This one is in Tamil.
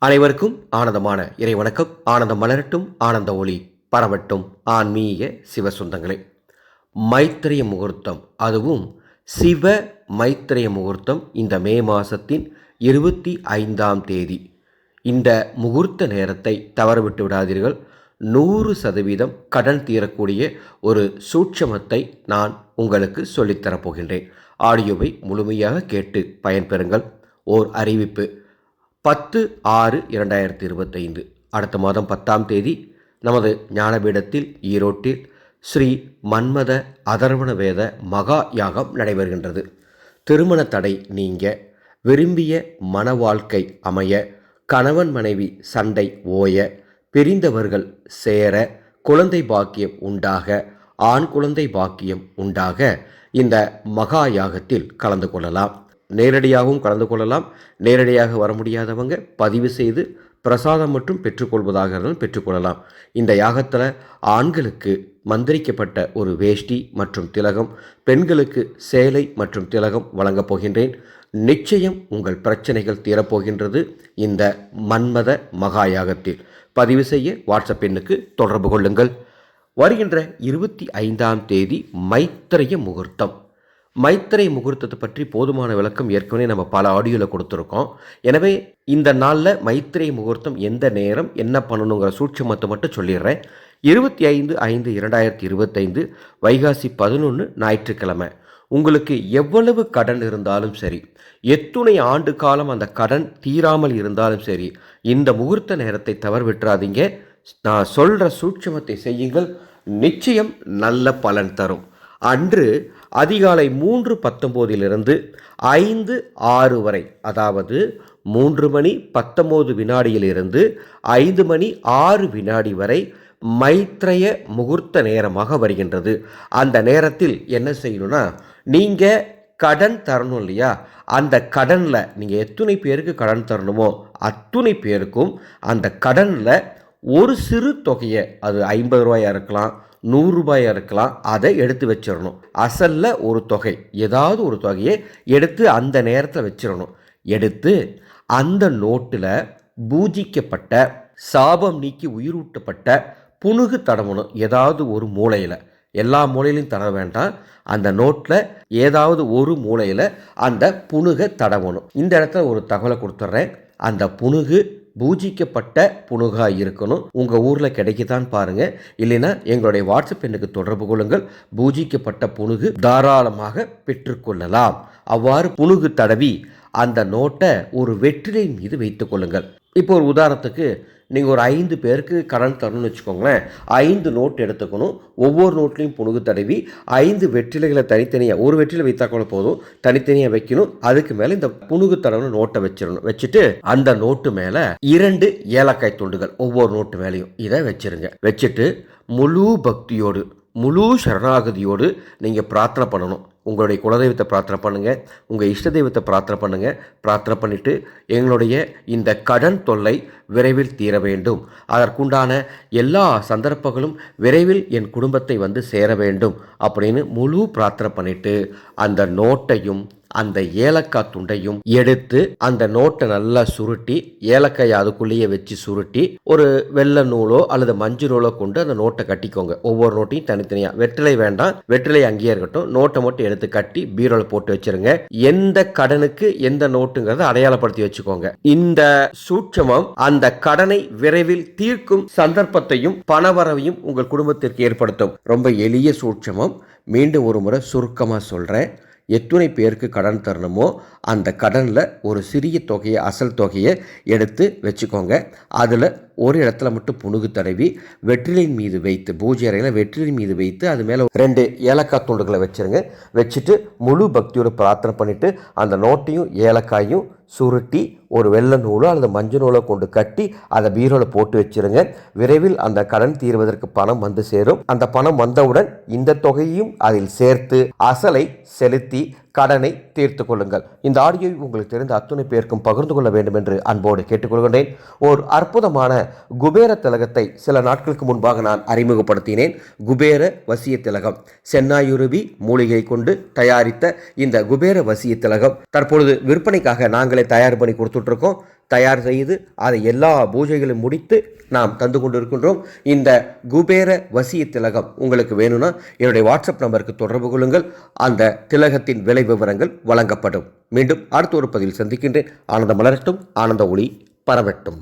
அனைவருக்கும் ஆனந்தமான இறை வணக்கம். ஆனந்தம் மலரட்டும் ஆனந்த ஒளி பரவட்டும். ஆன்மீக சிவசுந்தங்களே. மைத்திரிய முகூர்த்தம் அதுவும் சிவ மைத்திரிய முகூர்த்தம் இந்த மே மாதத்தின் இருபத்தி ஐந்தாம் தேதி. இந்த முகூர்த்த நேரத்தை தவறவிட்டு விடாதீர்கள். நூறு சதவீதம் கடன் தீரக்கூடிய ஒரு சூட்சமத்தை நான் உங்களுக்கு சொல்லித்தரப்போகின்றேன். ஆடியோவை முழுமையாக கேட்டு பயன்பெறுங்கள். ஓர் அறிவிப்பு. பத்து ஆறு இரண்டாயிரத்தி இருபத்தைந்து. அடுத்த மாதம் பத்தாம் தேதி நமது ஞானபீடத்தில் ஈரோட்டில் ஸ்ரீ மன்மத அதர்வண வேத மகா யாகம் நடைபெறுகின்றது. திருமண தடை நீங்க விரும்பிய மன வாழ்க்கை அமைய கணவன் மனைவி சண்டை ஓய பிரிந்தவர்கள் சேர குழந்தை பாக்கியம் உண்டாக ஆண் குழந்தை பாக்கியம் உண்டாக இந்த மகா யாகத்தில் கலந்து கொள்ளலாம். நேரடியாகவும் கலந்து கொள்ளலாம். நேரடியாக வர முடியாதவங்க பதிவு செய்து பிரசாதம் மற்றும் பெற்றுக்கொள்வதாக இருந்தாலும் பெற்றுக்கொள்ளலாம். இந்த யாகத்தில் ஆண்களுக்கு மந்திரிக்கப்பட்ட ஒரு வேஷ்டி மற்றும் திலகம் பெண்களுக்கு சேலை மற்றும் திலகம் வழங்கப் போகின்றேன். நிச்சயம் உங்கள் பிரச்சனைகள் தீரப்போகின்றது இந்த மன்மத மகா யாகத்தில் பதிவு செய்ய வாட்ஸ்அப் எண்ணுக்கு தொடர்பு கொள்ளுங்கள். வருகின்ற இருபத்தி ஐந்தாம் தேதி மைத்திரைய முகூர்த்தம். மைத்திரை முகூர்த்தத்தை பற்றி போதுமான விளக்கம் ஏற்கனவே நம்ம பல ஆடியோவில் கொடுத்துருக்கோம். எனவே இந்த நாளில் மைத்திரை முகூர்த்தம் எந்த நேரம் என்ன பண்ணணுங்கிற சூட்சமத்தை மட்டும் சொல்லிடுறேன். இருபத்தி ஐந்து ஐந்து இரண்டாயிரத்தி இருபத்தைந்து வைகாசி பதினொன்று ஞாயிற்றுக்கிழமை. உங்களுக்கு எவ்வளவு கடன் இருந்தாலும் சரி எத்துணை ஆண்டு காலம் அந்த கடன் தீராமல் இருந்தாலும் சரி இந்த முகூர்த்த நேரத்தை தவறு விட்டுறாதீங்க. நான் சொல்கிற சூட்சமத்தை செய்யுங்கள். நிச்சயம் நல்ல பலன் தரும். அன்று அதிகாலை மூன்று பத்தொம்போதிலிருந்து ஐந்து ஆறு வரை அதாவது மூன்று மணி பத்தொம்போது வினாடியிலிருந்து ஐந்து மணி ஆறு வினாடி வரை மைத்ரய முகூர்த்த நேரமாக வருகின்றது. அந்த நேரத்தில் என்ன செய்யணும்னா நீங்கள் கடன் தரணும் இல்லையா? அந்த கடனில் நீங்கள் எத்தனை பேருக்கு கடன் தரணுமோ அத்துணை பேருக்கும் அந்த கடனில் ஒரு சிறு தொகையை அது ஐம்பது ரூபாயாக இருக்கலாம் நூறுரூபாயாக இருக்கலாம் அதை எடுத்து வச்சிடணும். அசலில் ஒரு தொகை ஏதாவது ஒரு தொகையை எடுத்து அந்த நேரத்தில் வச்சிடணும். எடுத்து அந்த நோட்டில் பூஜிக்கப்பட்ட சாபம் நீக்கி உயிரூட்டப்பட்ட புணுகு தடவணும் ஏதாவது ஒரு மூலையில். எல்லா மூலையிலையும் தட வேண்டாம். அந்த நோட்டில் ஏதாவது ஒரு மூலையில் அந்த புணுகை தடவணும். இந்த இடத்துல ஒரு தகவலை கொடுத்துட்றேன். அந்த புணுகு பூஜிக்கப்பட்ட புணுகாக இருக்கணும். உங்கள் ஊரில் கிடைக்குதான் பாருங்கள் இல்லைன்னா எங்களுடைய வாட்ஸ்அப் எண்ணுக்கு தொடர்பு கொள்ளுங்கள். பூஜிக்கப்பட்ட புணுகு தாராளமாக பெற்றுக்கொள்ளலாம். அவ்வாறு புணுகு தடவி அந்த நோட்டை ஒரு வெற்றிலை மீது வைத்துக் கொள்ளுங்கள். இப்போ ஒரு உதாரணத்துக்கு நீங்கள் ஒரு ஐந்து பேருக்கு கடன் தரணும்னு வச்சுக்கோங்களேன். ஐந்து நோட் எடுத்துக்கணும். ஒவ்வொரு நோட்லேயும் புணுகு தடவி ஐந்து வெற்றிலைகளை தனித்தனியாக ஒரு வெற்றிலை வைத்தா கூட போதும். தனித்தனியாக வைக்கணும். அதுக்கு மேலே இந்த புணுகு தடவை நோட்டை வச்சிடணும் வச்சுட்டு அந்த நோட்டு மேலே இரண்டு ஏலக்காய் துண்டுகள் ஒவ்வொரு நோட்டு மேலேயும். இதை வச்சிருங்க. வச்சுட்டு முழு பக்தியோடு முழு சரணாகதியோடு நீங்கள் பிரார்த்தனை பண்ணணும். உங்களுடைய குலதெய்வத்தை பிரார்த்தனை பண்ணுங்கள் உங்கள் இஷ்ட தெய்வத்தை பிரார்த்தனை பண்ணுங்கள் பிரார்த்தனை பண்ணிவிட்டு எங்களுடைய இந்த கடன் தொல்லை விரைவில் தீர வேண்டும். அதற்குண்டான எல்லா சந்தர்ப்பங்களும் விரைவில் என் குடும்பத்தை வந்து சேர வேண்டும் அப்படின்னு முழு பிரார்த்தனை பண்ணிவிட்டு அந்த நோட்டையும் அந்த ஏலக்காய் துண்டையும் எடுத்து அந்த நோட்டை நல்லா சுருட்டி ஏலக்காய் அதுக்குள்ளேயே வச்சு சுருட்டி ஒரு வெள்ளை நூலோ அல்லது மஞ்சள் நூலோ கொண்டு அந்த நோட்டை கட்டிக்கோங்க. ஒவ்வொரு நோட்டையும் தனித்தனியாக வெற்றிலை வேண்டாம். வெற்றிலை அங்கேயே இருக்கட்டும். நோட்டை மட்டும் எடுத்து கட்டி பீரோவில் போட்டு வச்சிருங்க. எந்த கடனுக்கு எந்த நோட்டுங்கிறத அடையாளப்படுத்தி வச்சுக்கோங்க. இந்த சூட்சமம் அந்த கடனை விரைவில் தீர்க்கும் சந்தர்ப்பத்தையும் பணவரவையும் உங்கள் குடும்பத்திற்கு ஏற்படுத்தும். ரொம்ப எளிய சூட்சமம். மீண்டும் ஒரு முறை சுருக்கமாக சொல்கிறேன் எத்துணை பேருக்கு கடன் தரணுமோ அந்த கடனில் ஒரு சிறிய தொகையை அசல் தொகையை எடுத்து வச்சுக்கோங்க. அதில் ஒரு இடத்துல மட்டும் புணுகு தடவி வெற்றிலின் மீது வைத்து பூஜை அறையில் வெற்றிலின் மீது வைத்து அது மேலே ரெண்டு ஏலக்காய் துண்டுகளை வச்சுருங்க. வச்சுட்டு முழு பக்தியோட பிரார்த்தனை பண்ணிவிட்டு அந்த நோட்டையும் ஏலக்காயும் சுருட்டி ஒரு வெள்ளை நூலோ அல்லது மஞ்சள் நூலோ கொண்டு கட்டி அதை பீரோவில் போட்டு வச்சிருங்க. விரைவில் அந்த கடன் தீர்வதற்கு பணம் வந்து சேரும். அந்த பணம் வந்தவுடன் இந்த தொகையையும் அதில் சேர்த்து அசலை செலுத்தி கடனை தீர்த்து கொள்ளுங்கள். இந்த ஆடியோவை உங்களுக்கு தெரிந்த அத்துணை பேருக்கும் பகிர்ந்து கொள்ள வேண்டும் என்று அன்போடு கேட்டுக்கொள்கின்றேன். ஓர் அற்புதமான குபேர திலகத்தை சில நாட்களுக்கு முன்பாக நான் அறிமுகப்படுத்தினேன். குபேர வசிய திலகம். சென்னாயுருவி மூலிகை கொண்டு தயாரித்த இந்த குபேர வசிய திலகம். தற்பொழுது விற்பனைக்காக நாங்களே தயார் பண்ணி கொடுத்துட்ருக்கோம். தயார் செய்து அதை எல்லா பூஜைகளும் முடித்து நாம் தந்து கொண்டிருக்கின்றோம். இந்த குபேர வசிய திலகம் உங்களுக்கு வேணும்னா என்னுடைய வாட்ஸ்அப் நம்பருக்கு தொடர்பு கொள்ளுங்கள். அந்த திலகத்தின் விலை விவரங்கள் வழங்கப்படும். மீண்டும் அடுத்த ஒரு பதிவில் சந்திக்கின்றேன். ஆனந்த மலரட்டும். ஆனந்த ஒளி பரவட்டும்.